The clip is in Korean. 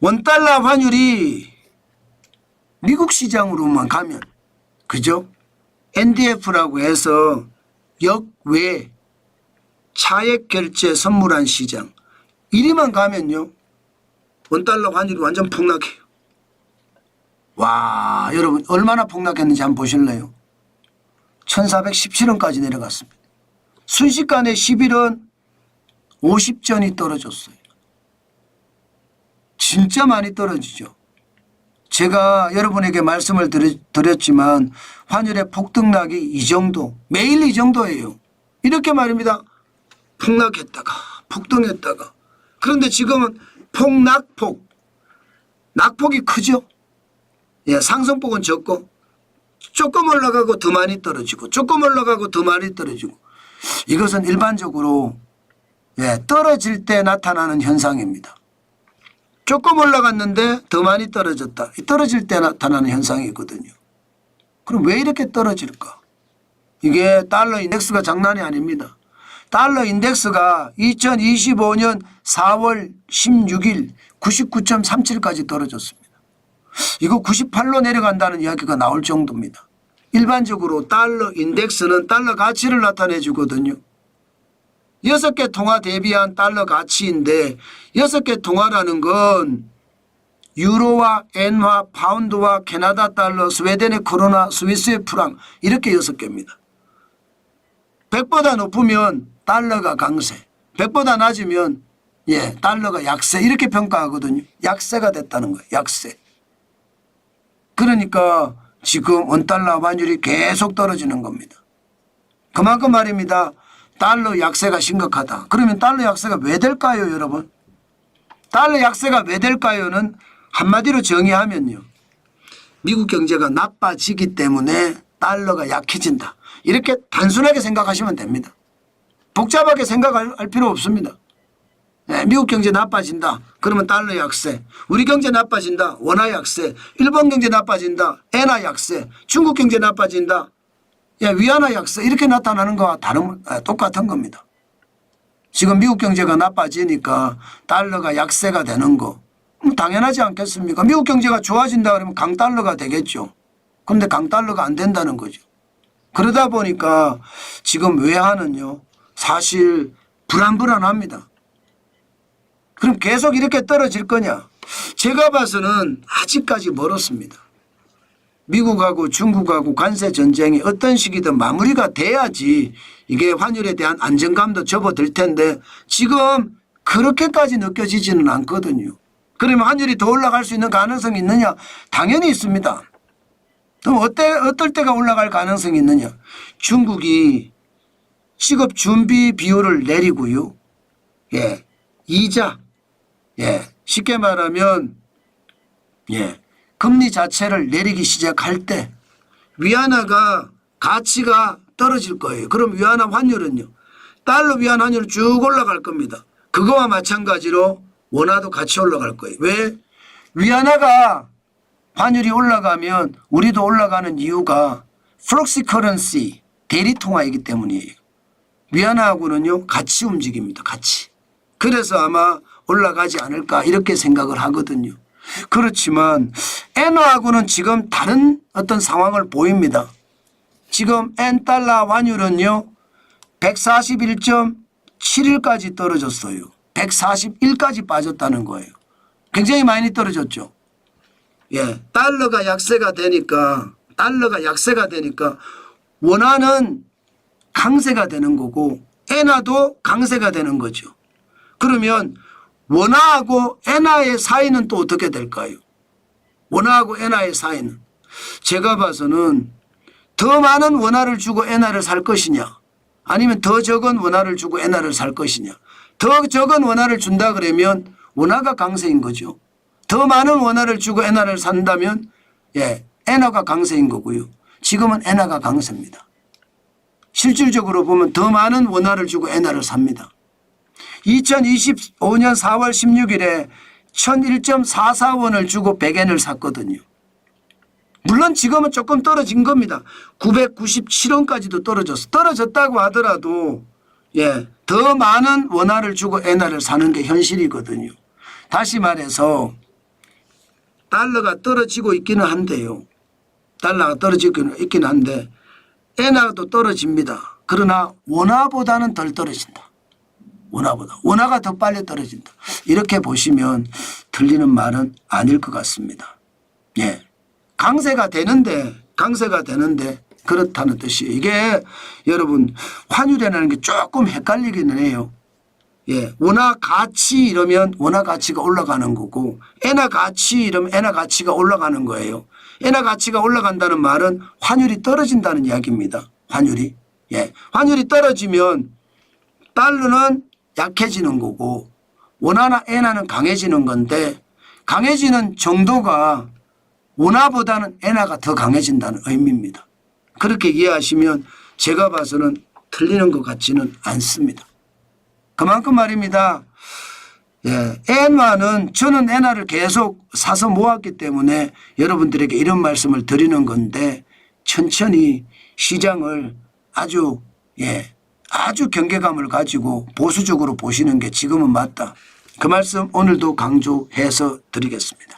원달러 환율이 미국 시장으로만 가면 그죠? NDF라고 해서 역외 차액 결제 선물한 시장 이리만 가면요 원달러 환율이 완전 폭락해요. 와 여러분 얼마나 폭락했는지 한번 보실래요? 1417원까지 내려갔습니다. 순식간에 11원 50전이 떨어졌어요. 진짜 많이 떨어지죠. 제가 여러분에게 말씀을 드렸지만 환율의 폭등락이 이 정도 매일 이 정도예요. 이렇게 말입니다. 폭락했다가 폭등했다가 그런데 지금은 폭락폭 낙폭이 크죠. 예, 상승폭은 적고 조금 올라가고 더 많이 떨어지고 조금 올라가고 더 많이 떨어지고 이것은 일반적으로 예, 떨어질 때 나타나는 현상입니다. 조금 올라갔는데 더 많이 떨어졌다. 이 떨어질 때 나타나는 현상이거든요. 그럼 왜 이렇게 떨어질까? 이게 달러 인덱스가 장난이 아닙니다. 달러 인덱스가 2025년 4월 16일 99.37까지 떨어졌습니다. 이거 98로 내려간다는 이야기가 나올 정도입니다. 일반적으로 달러 인덱스는 달러 가치를 나타내 주거든요. 여섯 개 통화 대비한 달러 가치인데 여섯 개 통화라는 건 유로와 엔화, 파운드와 캐나다 달러, 스웨덴의 코로나, 스위스의 프랑 이렇게 여섯 개입니다. 100보다 높으면 달러가 강세, 100보다 낮으면 예, 달러가 약세 이렇게 평가하거든요. 약세가 됐다는 거예요. 약세. 그러니까 지금 원달러 환율이 계속 떨어지는 겁니다. 그만큼 말입니다. 달러 약세가 심각하다. 그러면 달러 약세가 왜 될까요, 여러분? 달러 약세가 왜 될까요는 한마디로 정의하면요. 미국 경제가 나빠지기 때문에 달러가 약해진다. 이렇게 단순하게 생각하시면 됩니다. 복잡하게 생각할 할 필요 없습니다. 네, 미국 경제 나빠진다. 그러면 달러 약세. 우리 경제 나빠진다. 원화 약세. 일본 경제 나빠진다. 엔화 약세. 중국 경제 나빠진다. 야, 위안화 약세. 이렇게 나타나는 거와 다른, 아, 똑같은 겁니다. 지금 미국 경제가 나빠지니까 달러가 약세가 되는 거. 음, 당연하지 않겠습니까? 미국 경제가 좋아진다 그러면 강달러가 되겠죠. 그런데 강달러가 안 된다는 거죠. 그러다 보니까 지금 외화는요, 사실 불안불안합니다. 그럼 계속 이렇게 떨어질 거냐? 제가 봐서는 아직까지 멀었습니다. 미국하고 중국하고 관세 전쟁이 어떤 시기든 마무리가 돼야지 이게 환율에 대한 안정감도 접어들 텐데 지금 그렇게까지 느껴지지는 않거든요. 그러면 환율이 더 올라갈 수 있는 가능성이 있느냐? 당연히 있습니다. 그럼 어때, 어떨 때가 올라갈 가능성이 있느냐? 중국이 취급 준비 비율을 내리고요. 예. 이자. 예. 쉽게 말하면 예. 금리 자체를 내리기 시작할 때 위안화가 가치가 떨어질 거예요. 그럼 위안화 환율은요. 달러 위안 환율 쭉 올라갈 겁니다. 그거와 마찬가지로 원화도 같이 올라갈 거예요. 왜? 위안화가 환율이 올라가면 우리도 올라가는 이유가 프록시 커런시 대리 통화이기 때문이에요. 위안화하고는요 같이 움직입니다. 같이. 그래서 아마 올라가지 않을까 이렇게 생각을 하거든요. 그렇지만 엔화하고는 지금 다른 어떤 상황을 보입니다. 지금 엔 달러 환율은요 141.71까지 떨어졌어요. 141까지 빠졌다는 거예요. 굉장히 많이 떨어졌죠. 예, 달러가 약세가 되니까 달러가 약세가 되니까 원화는 강세가 되는 거고 엔화도 강세가 되는 거죠. 그러면 원화하고 엔화의 사이는 또 어떻게 될까요? 원화하고 엔화의 사이는 제가 봐서는 더 많은 원화를 주고 엔화를 살 것이냐 아니면 더 적은 원화를 주고 엔화를 살 것이냐 더 적은 원화를 준다 그러면 원화가 강세인 거죠. 더 많은 원화를 주고 엔화를 산다면 예, 엔화가 강세인 거고요. 지금은 엔화가 강세입니다. 실질적으로 보면 더 많은 원화를 주고 엔화를 삽니다. 2025년 4월 16일에 1001.44원을 주고 100엔을 샀거든요. 물론 지금은 조금 떨어진 겁니다. 997원까지도 떨어졌어. 떨어졌다고 하더라도 예, 더 많은 원화를 주고 엔화를 사는 게 현실이거든요. 다시 말해서 달러가 떨어지고 있기는 한데요. 달러가 떨어지고 있기는 한데 엔화도 떨어집니다. 그러나 원화보다는 덜 떨어진다. 원화보다. 원화가 더 빨리 떨어진다. 이렇게 보시면 틀리는 말은 아닐 것 같습니다. 예. 강세가 되는데, 강세가 되는데, 그렇다는 뜻이에요. 이게 여러분, 환율이라는 게 조금 헷갈리기는 해요. 예. 원화 가치 이러면 원화 가치가 올라가는 거고, 엔화 가치 이러면 엔화 가치가 올라가는 거예요. 엔화 가치가 올라간다는 말은 환율이 떨어진다는 이야기입니다. 환율이. 예. 환율이 떨어지면 달러는 약해지는 거고 원화나 엔화는 강해지는 건데 강해지는 정도가 원화보다는 엔화가 더 강해진다는 의미입니다. 그렇게 이해하시면 제가 봐서는 틀리는 것 같지는 않습니다. 그만큼 말입니다. 예, 엔화는 저는 엔화를 계속 사서 모았기 때문에 여러분들에게 이런 말씀을 드리는 건데 천천히 시장을 아주 예, 아주 경계감을 가지고 보수적으로 보시는 게 지금은 맞다. 그 말씀 오늘도 강조해서 드리겠습니다.